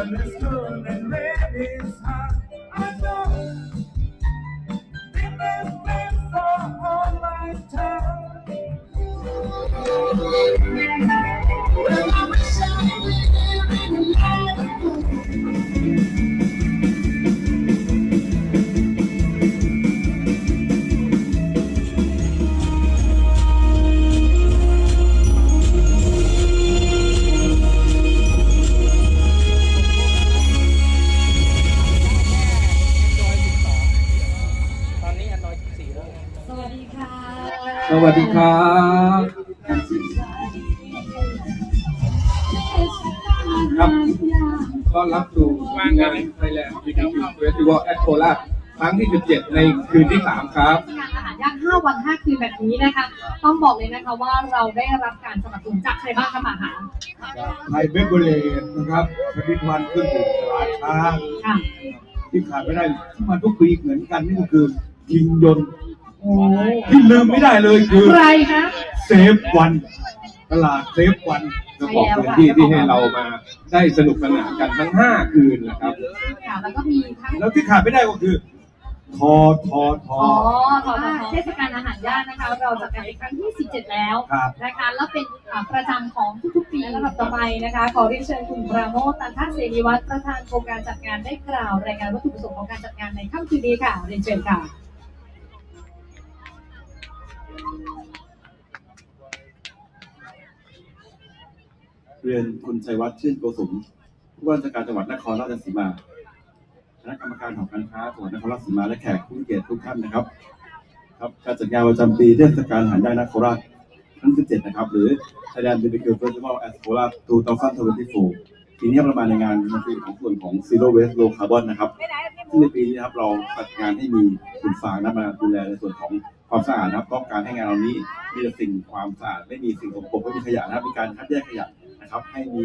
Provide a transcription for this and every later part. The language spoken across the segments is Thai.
Heaven is and red is hot. I know a lifetime. วัสดีครับครับต้อนรับสู่งานไทยแลนด์บีบีคิวเฟสติวัลแอดโคราชครั้งที่ 17 ในคืนที่ 3 ครับงานอาหารย่าง5วัน 5 คืนแบบนี้นะคะ ต้องบอกเลยนะคะว่าเราได้รับการสนับสนุนจากใครบ้างคะหมาหาไทยเบเกอร์เลนนะครับผลิตภัณฑ์เครื่องดื่มตลาดช้างค่ะที่ขาดไม่ได้ที่มาทุกปีเหมือนกันนี่ก็คือยิงยนต์โอ้ ที่ลืมไม่ได้เลยคือใครคะเซฟวันตลาดเซฟวันเจ้าของพื้นที่ที่ให้เรามาได้สนุกสนานกันทั้ง5คืนนะครับ ค่ะแล้วก็มีทั้งแล้วที่ขาดไม่ได้ก็คือทอทอทออ๋อทอเทศกาลอาหารย่างนะคะ เราจัดการในครั้งที่ 17 แล้วครับนะคะ แล้วเป็นอ่าประจำของทุกๆปีลำดับต่อไปนะคะ ขอเรียนเชิญคุณปราโมทตันทัศเสรีวัฒน์ประธานโครงการจัดงานได้กล่าว รายงานวัตถุประสงค์ของการจัดงานในค่ำคืนนี้ค่ะ เรียนเชิญค่ะ เรียนคุณชัยวัฒน์ชื่นโกสุมผู้ว่าราชการจังหวัดนครราชสีมาคณะกรรมการหอการค้าจังหวัดนครราชสีมาและแขกผู้มีเกียรติทุกท่านนะครับ ครับการจัดงานประจำปีเทศกาลอาหารย่างนครราชครั้งที่17นะครับ หรือ Thailand BBQ Festival at โคราช2024ปีนี้ประมาณในงานมันเป็นของส่วนของ Zero Waste Low Carbon นะครับซึ่งในปีนี้นะครับเราจัดงานให้มีคุณฟางนะมาดูแลในส่วนของ ความสะอาดนะครับ ต้องการให้งานเรานี้มีแต่สิ่งความสะอาดไม่มีสิ่งสกปรกไม่มีขยะนะครับมีการคัดแยกขยะนะครับ ให้มี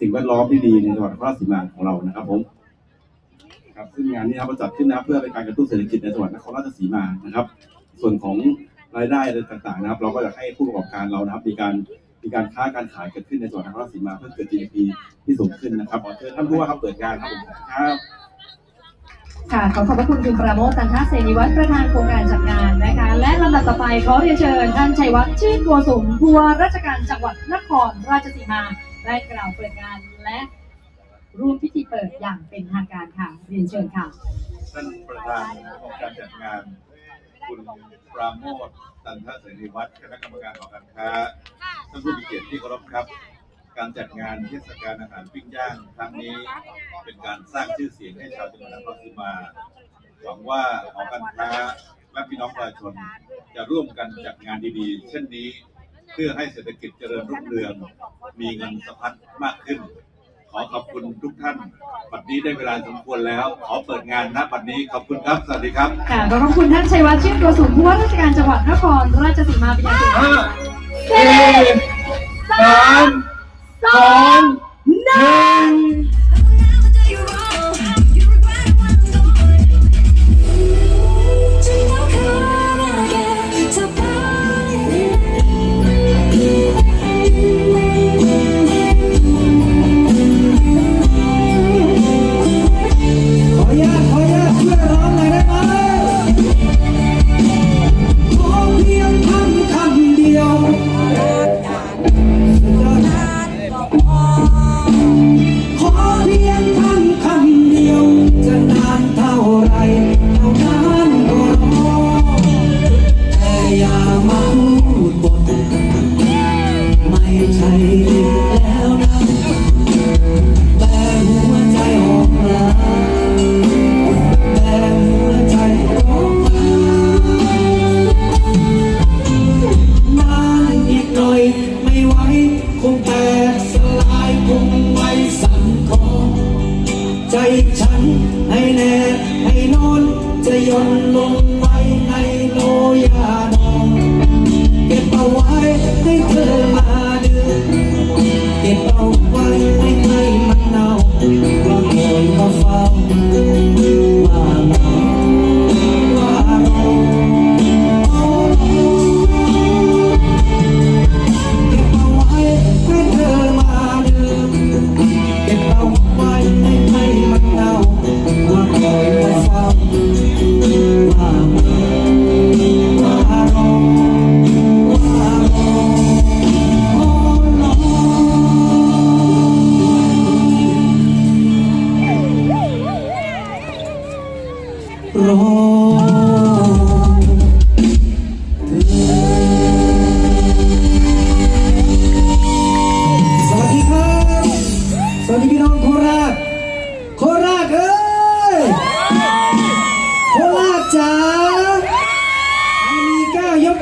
สิ่งแวดล้อมที่ดีในจังหวัดนครราชสีมาของเรานะครับผมครับซึ่งงานนี้นะครับเราจัดขึ้นนะครับเพื่อเป็นการกระตุ้นเศรษฐกิจในจังหวัดนครราชสีมานะครับ ส่วนของรายได้ต่างๆนะครับ เราก็อยากให้ผู้ประกอบการเรานะครับ มีการมีการค้าการขายเกิดขึ้นในจังหวัดนครราชสีมาเพื่อเกิด GDP ที่สูงขึ้นนะครับขอเชิญท่านผู้ว่าครับเปิดงานครับผมครับ ค่ะขอขอบพระคุณคุณประโมทตันทเสนีวัฒน์ประธานโครงการจัดงานนะคะ และลำดับต่อไปขอเรียนเชิญท่านชัยวัฒน์ชื่นกัวสมผู้ว่าราชการจังหวัดนครราชสีมาได้กล่าวเปิดงานและร่วมพิธีเปิดอย่างเป็นทางการค่ะ เรียนเชิญค่ะ ท่านประธานของการจัดงาน คุณปราโมทตันทเสรีวัฒน์คณะกรรมการหอการค้าท่านผู้มีเกียรติที่เคารพครับ การจัดงานเทศกาลอาหารปิ้งย่างครั้งนี้เป็นการสร้างชื่อเสียงให้ชาวจังหวัดนครราชสีมา หวังว่าหอการค้าและพี่น้องประชาชนจะร่วมกันจัดงานดีๆ เช่นนี้ เพื่อให้เศรษฐกิจเจริญรุ่งเรือง มีเงินสะพัดมากขึ้น ขอขอบคุณทุกท่านบัดนี้ได้เวลาสมควรแล้ว ขอเปิดงานณบัดนี้ขอบคุณครับ สวัสดีครับค่ะขอขอบคุณท่านชัยวัฒน์ชื่นกัวสุมผู้ว่าราชการจังหวัดนครราชสีมาเป็นอย่างสูงห้าสี่สามส องหนึ่ง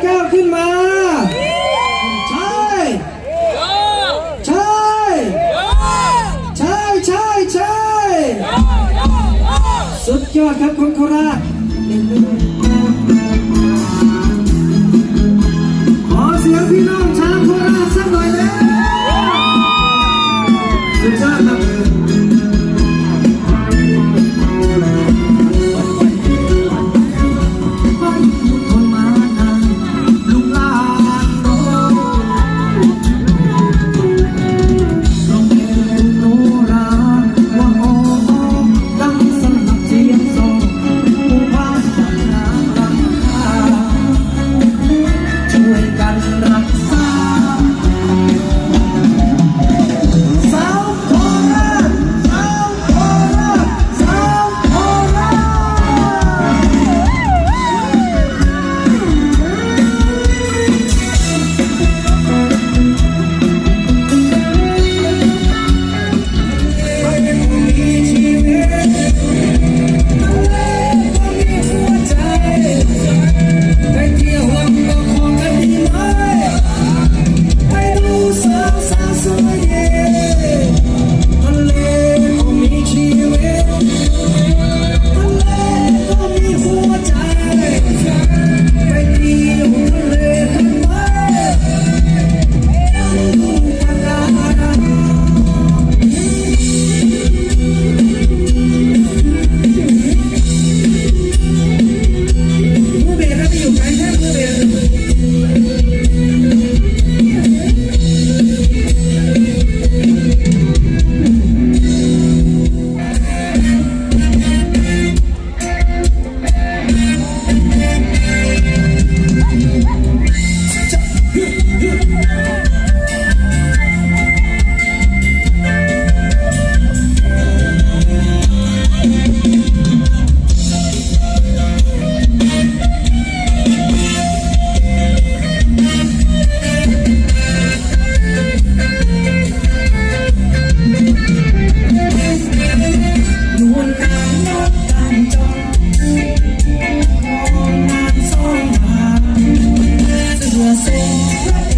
ก้าวขึ้นมา ใช่ ใช่ ใช่ใช่ใช่สุดยอดครับคนโคราชขอเสียงพี่น้อง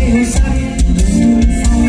พระ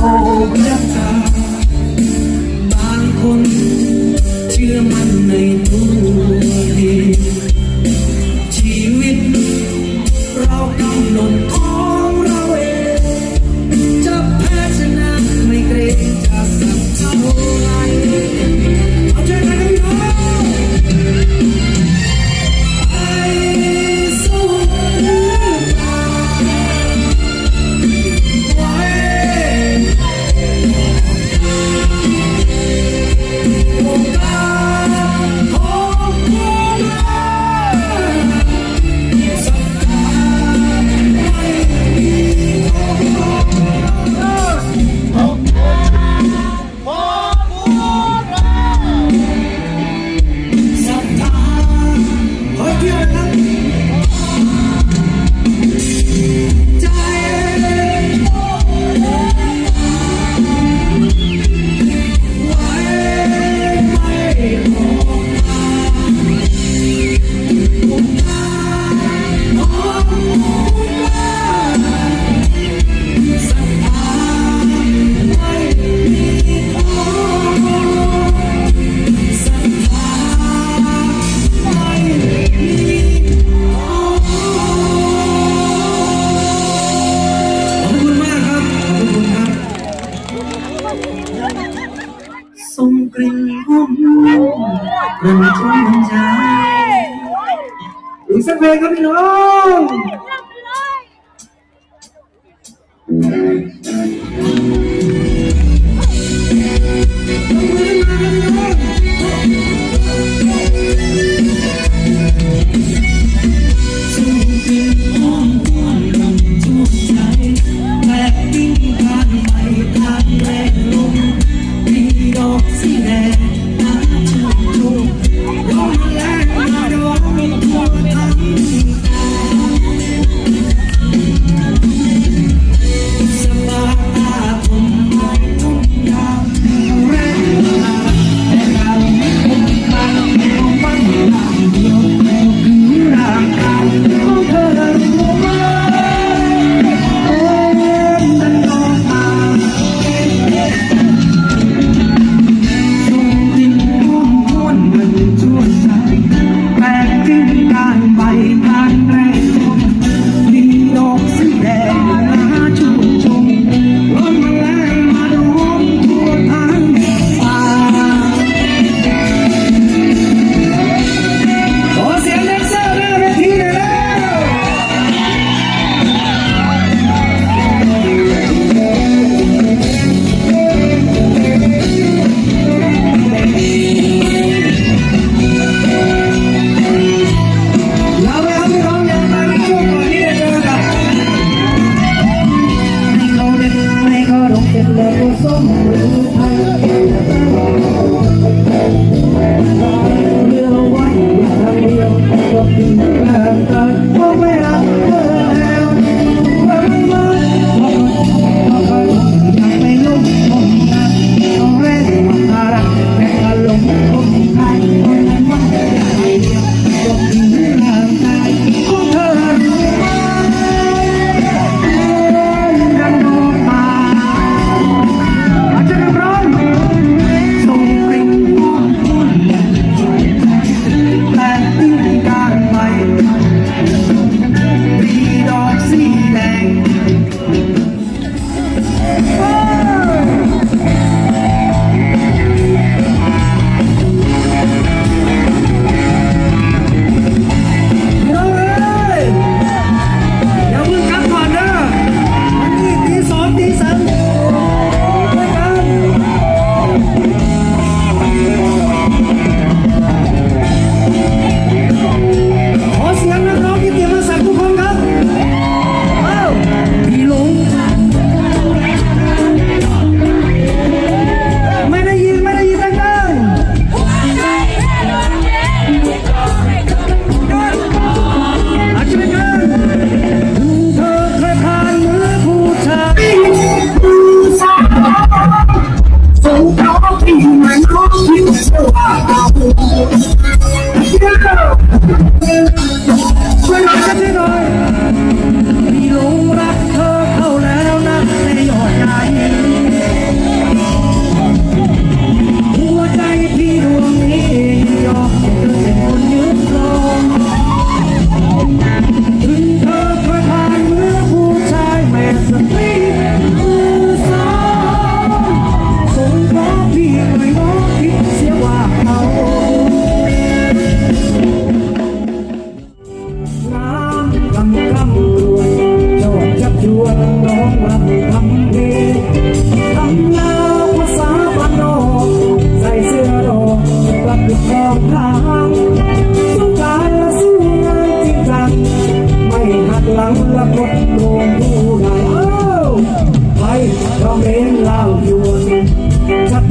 โอบน้ำตาบางคน มันชุ่งใจอีกสักเพลงครับพี่น้อง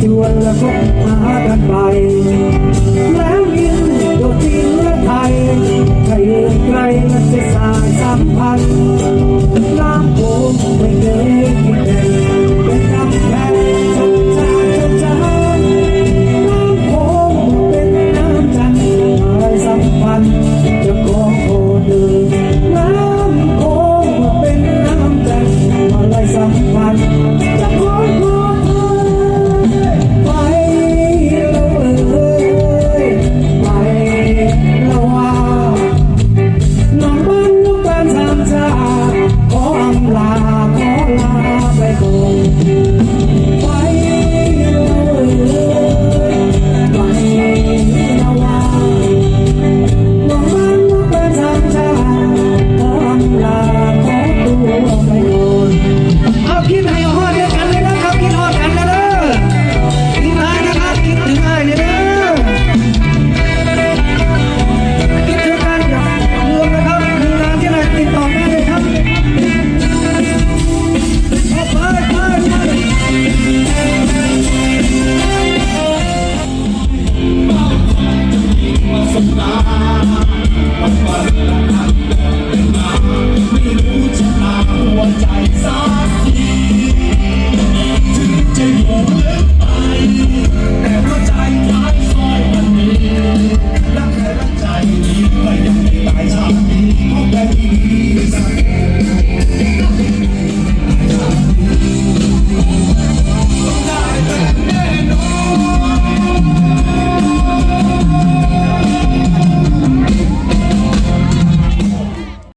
ชวนและพบหากันไป